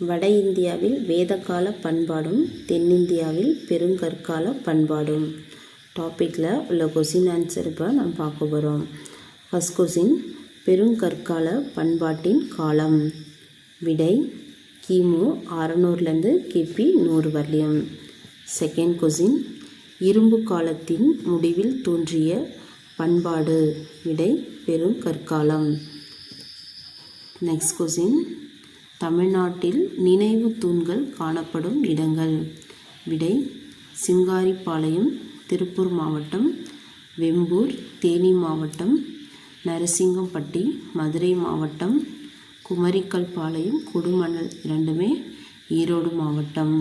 வட இந்தியாவில் வேதகால பண்பாடும் தென்னிந்தியாவில் பெருங்கற்கால பண்பாடும். டாப்பிக்கில் உள்ள கொஸ்டின் ஆன்சர் இப்போ நம்ம பார்க்க போகிறோம் ஃபஸ்ட் கொஸ்டின் பெருங்கற்கால பண்பாட்டின் காலம். விடை கிமு அறநூறுலேருந்து கிபி நூறு வரலையும் செகண்ட் கொஸ்டின் இரும்பு காலத்தின் முடிவில் தோன்றிய பண்பாடு. விடை பெருங்கற்காலம். நெக்ஸ்ட் கொஸ்டின் தமிழ்நாட்டில் நினைவு தூண்கள் காணப்படும் இடங்கள். விடை சிங்காரிப்பாளையம் திருப்பூர் மாவட்டம் வெம்பூர் தேனி மாவட்டம் நரசிங்கம்பட்டி மதுரை மாவட்டம் குமரிக்கல் பாளையம் கொடுமணல் இரண்டுமே ஈரோடு மாவட்டம்.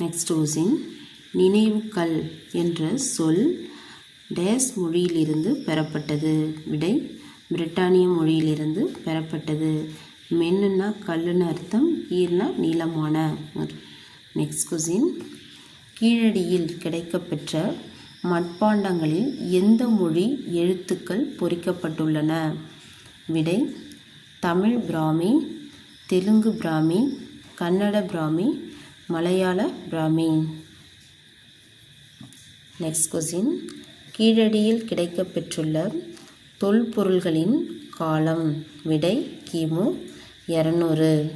நெக்ஸ்ட் ஓசின் நினைவுக்கல் என்ற சொல் டேஸ் மொழியிலிருந்து பெறப்பட்டது. விடை பிரிட்டானிய மொழியிலிருந்து பெறப்பட்டது. மென்னுனா கல்லுன்னு அர்த்தம் ஈர்னா நீளமான. நெக்ஸ்ட் கொஸ்டின் கீழடியில் கிடைக்கப்பெற்ற மட்பாண்டங்களில் எந்த மொழி எழுத்துக்கள் பொறிக்கப்பட்டுள்ளன? விடை தமிழ் பிராமி தெலுங்கு பிராமி கன்னட பிராமி மலையாள பிராமி. நெக்ஸ்ட் கொஸ்டின் கீழடியில் கிடைக்கப்பெற்றுள்ள தொல்பொருள்களின் காலம். விடை கிமு இரநூறு.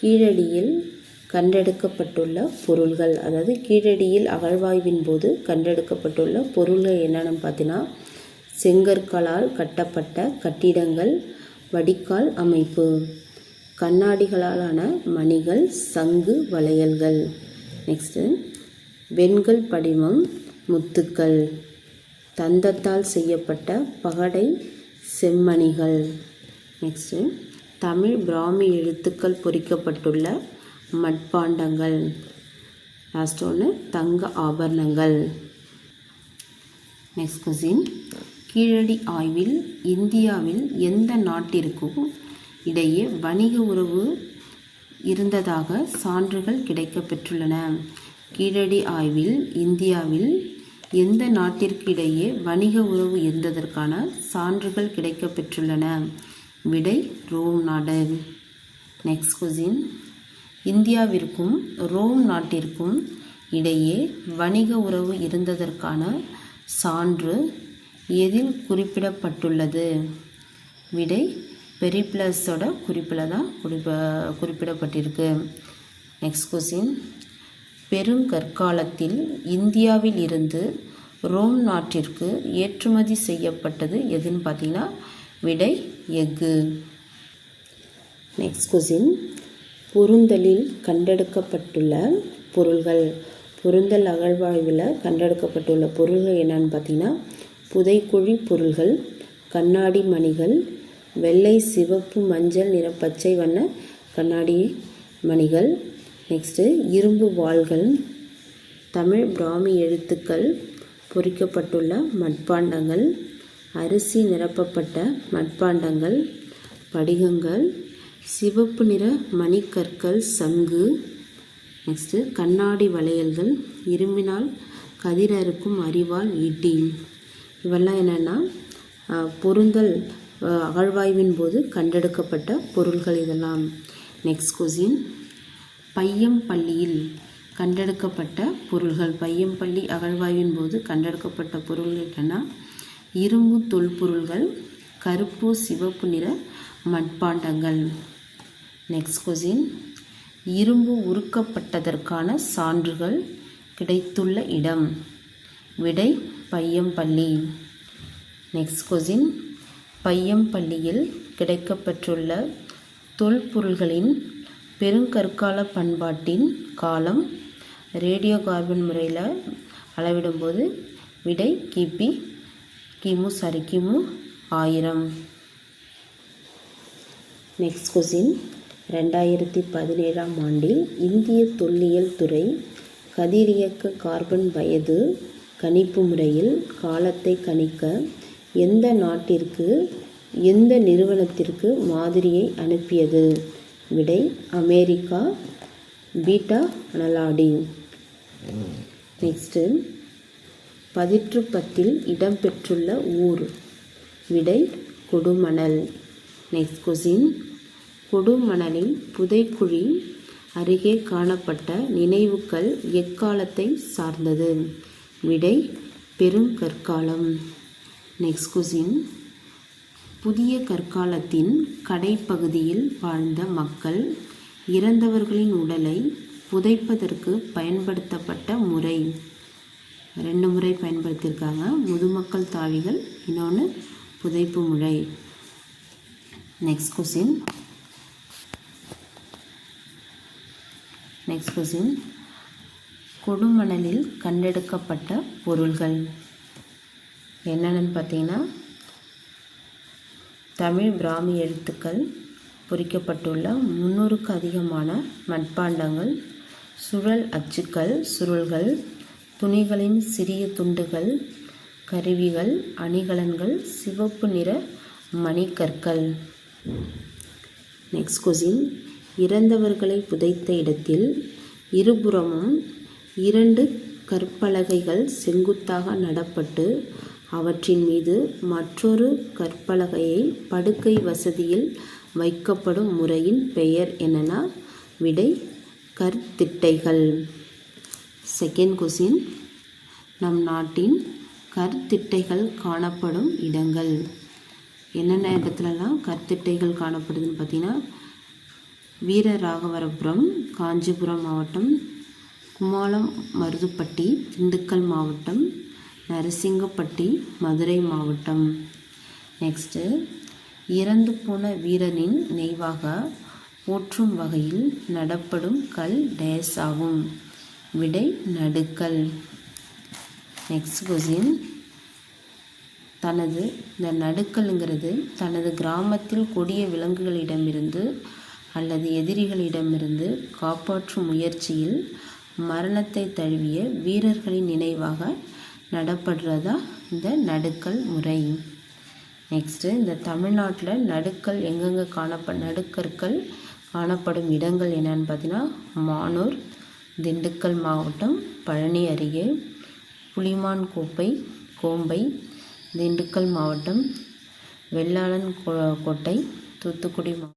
கீழடியில் கண்டெடுக்கப்பட்டுள்ள பொருள்கள் அதாவது கீழடியில் அகழ்வாய்வின் போது கண்டெடுக்கப்பட்டுள்ள பொருள்கள் என்னென்னு பார்த்தீங்கன்னா செங்கற்களால் கட்டப்பட்ட கட்டிடங்கள் வடிகால் அமைப்பு கண்ணாடிகளாலான மணிகள் சங்கு வளையல்கள். நெக்ஸ்ட்டு வெண்கல் படிமம் முத்துக்கள். தந்தத்தால் செய்யப்பட்ட பகடை செம்மணிகள். நெக்ஸ்ட்டு தமிழ் பிராமி எழுத்துக்கள் பொறிக்கப்பட்டுள்ள மட்பாண்டங்கள். லாஸ்ட் ஒன்று தங்க ஆபரணங்கள். நெக்ஸ்ட் கொஸ்டின் கீழடி ஆய்வில் இந்தியாவில் எந்த நாட்டிற்கும் இடையே வணிக உறவு இருந்ததாக சான்றுகள் கிடைக்கப்பெற்றுள்ளன. கீழடி ஆய்வில் இந்தியாவில் எந்த நாட்டிற்கிடையே வணிக உறவு இருந்ததற்கான சான்றுகள் கிடைக்கப்பெற்றுள்ளன விடை ரோம் நாடு. நெக்ஸ்ட் கொசின் இந்தியாவிற்கும் ரோம் நாட்டிற்கும் இடையே வணிக உறவு இருந்ததற்கான சான்று எதில் குறிப்பிடப்பட்டுள்ளது? விடை பெரிப்ளஸோட குறிப்பில் தான் குறிப்ப குறிப்பிடப்பட்டிருக்கு. நெக்ஸ்ட் கொஸ்டின் பெருங்கற்காலத்தில் இந்தியாவில் இருந்து ரோம் நாட்டிற்கு ஏற்றுமதி செய்யப்பட்டது எதுன்னு பார்த்தீங்கன்னா விடை எஃகு. நெக்ஸ்ட் கொஸ்டின் பொருந்தலில் கண்டெடுக்கப்பட்டுள்ள பொருள்கள். பொருந்தல் அகழ்வாய்வில் கண்டெடுக்கப்பட்டுள்ள பொருள்கள் என்னன்னு பார்த்தீங்கன்னா புதைக்குழி பொருள்கள் கண்ணாடி மணிகள் வெள்ளை சிவப்பு மஞ்சள் நிற பச்சை வண்ண கண்ணாடி மணிகள் நெக்ஸ்ட்டு இரும்பு வாள்கள் தமிழ் பிராமி எழுத்துக்கள் பொறிக்கப்பட்டுள்ள மட்பாண்டங்கள் அரிசி நிரப்பப்பட்ட மட்பாண்டங்கள் படிகங்கள் சிவப்பு நிற மணிக்கற்கள் சங்கு. நெக்ஸ்ட்டு கண்ணாடி வளையல்கள் இரும்பினால் கதிரறுக்கும் அறிவால் ஈட்டி இவெல்லாம் என்னென்னா பொருந்தல் அகழ்வாய்வின் போது கண்டெடுக்கப்பட்ட பொருள்கள் இதெல்லாம். நெக்ஸ்ட் கொசின் பையம்பள்ளியில் கண்டெடுக்கப்பட்ட பொருள்கள். பையம்பள்ளி அகழ்வாய்வின் போது கண்டெடுக்கப்பட்ட பொருள்கள் என்னென்னா இரும்பு தொல்பொருள்கள் கருப்பு சிவப்பு நிற மட்பாண்டங்கள். நெக்ஸ்ட் கொசின் இரும்பு உருக்கப்பட்டதற்கான சான்றுகள் கிடைத்துள்ள இடம். விடை பையம்பள்ளி. நெக்ஸ்ட் கொசின் பையம்பள்ளியில் கிடைக்கப்பெற்றுள்ள தொல்பொருள்களின் பெருங்கற்கால பண்பாட்டின் காலம் ரேடியோ கார்பன் முறையில் அளவிடும்போது விடை கிபி கிமு சாரி கிமு ஆயிரம். நெக்ஸ்ட் கொஸ்டின் ரெண்டாயிரத்தி பதினேழாம் ஆண்டில் இந்திய தொல்லியல் துறை கதிரியக்க கார்பன் வயது கணிப்பு முறையில் காலத்தை கணிக்க எந்த நாட்டிற்கு எந்த நிறுவனத்திற்கு மாதிரியை அனுப்பியது? விடை அமெரிக்கா பீட்டா அனலாடி நெக்ஸ்ட்டு பதிற்றுப்பத்தில் இடம்பெற்றுள்ள ஊர். விடை கொடுமணல். நெக்ஸ்ட் கொசின் கொடுமணலின் புதைக்குழி அருகே காணப்பட்ட நினைவுகள் எக்காலத்தை சார்ந்தது? விடை பெருங்கற்காலம் நெக்ஸ்ட் கொசின் புதிய கற்காலத்தின் கடைப்பகுதியில் வாழ்ந்த மக்கள் இறந்தவர்களின் உடலை புதைப்பதற்கு பயன்படுத்தப்பட்ட முறை. ரெண்டு முறை பயன்படுத்தியிருக்காங்க. முதுமக்கள் தாழிகள் இன்னொன்று புதைப்பு முறை. நெக்ஸ்ட் கொஸ்டின் நெக்ஸ்ட் கொஸ்டின் கொடுமணலில் கண்டெடுக்கப்பட்ட பொருள்கள். என்னென்னு பார்த்தீங்கன்னா தமிழ் பிராமி எழுத்துக்கள் பொறிக்கப்பட்டுள்ள முன்னூறுக்கு அதிகமான மட்பாண்டங்கள் சுழல் அச்சுக்கள் சுருள்கள் துணிகளின் சிறிய துண்டுகள் கருவிகள் அணிகலன்கள் சிவப்பு நிற மணிக்கற்கள். நெக்ஸ்ட் கொசின் இறந்தவர்களை புதைத்த இடத்தில் இருபுறமும் இரண்டு கற்பலகைகள் செங்குத்தாக நடப்பட்டு அவற்றின் மீது மற்றொரு கற்பலகையை படுக்கை வசதியில் வைக்கப்படும் முறையின் பெயர் என்னென்னா விடை கற்திட்டைகள். செகண்ட் கொஸ்டின் நம் நாட்டின் கற்திட்டைகள் காணப்படும் இடங்கள். என்னென்ன இடத்துலலாம் கற்திட்டைகள் காணப்படுதுன்னு பார்த்தீங்கன்னா வீரராகவரபுரம் காஞ்சிபுரம் மாவட்டம் குமாலம் மருதுப்பட்டி திண்டுக்கல் மாவட்டம் நரசிங்கப்பட்டி மதுரை மாவட்டம். நெக்ஸ்ட்டு இறந்து போன வீரனின் நினைவாக போற்றும் வகையில் நடப்படும் கல் டேஸ் ஆகும். விடை நடுக்கல். நெக்ஸ்ட் கொஸ்டின் தனது இந்த நடுக்கல்ங்கிறது தனது கிராமத்தில் கொடிய விலங்குகளிடமிருந்து அல்லது எதிரிகளிடமிருந்து காப்பாற்றும் முயற்சியில் மரணத்தை தழுவிய வீரர்களின் நினைவாக நடப்படுறதா இந்த நடுக்கல் முறை. நெக்ஸ்ட்டு இந்த தமிழ்நாட்டில் நடுக்கல் எங்கெங்கே காணப்ப நடுக்கற்கள் காணப்படும் இடங்கள் என்னென்னு பார்த்தீங்கன்னா மானூர் திண்டுக்கல் மாவட்டம் பழனி அருகே புலிமான் கோப்பை கோம்பை திண்டுக்கல் மாவட்டம் வெள்ளாளன் கோட்டை தூத்துக்குடி மா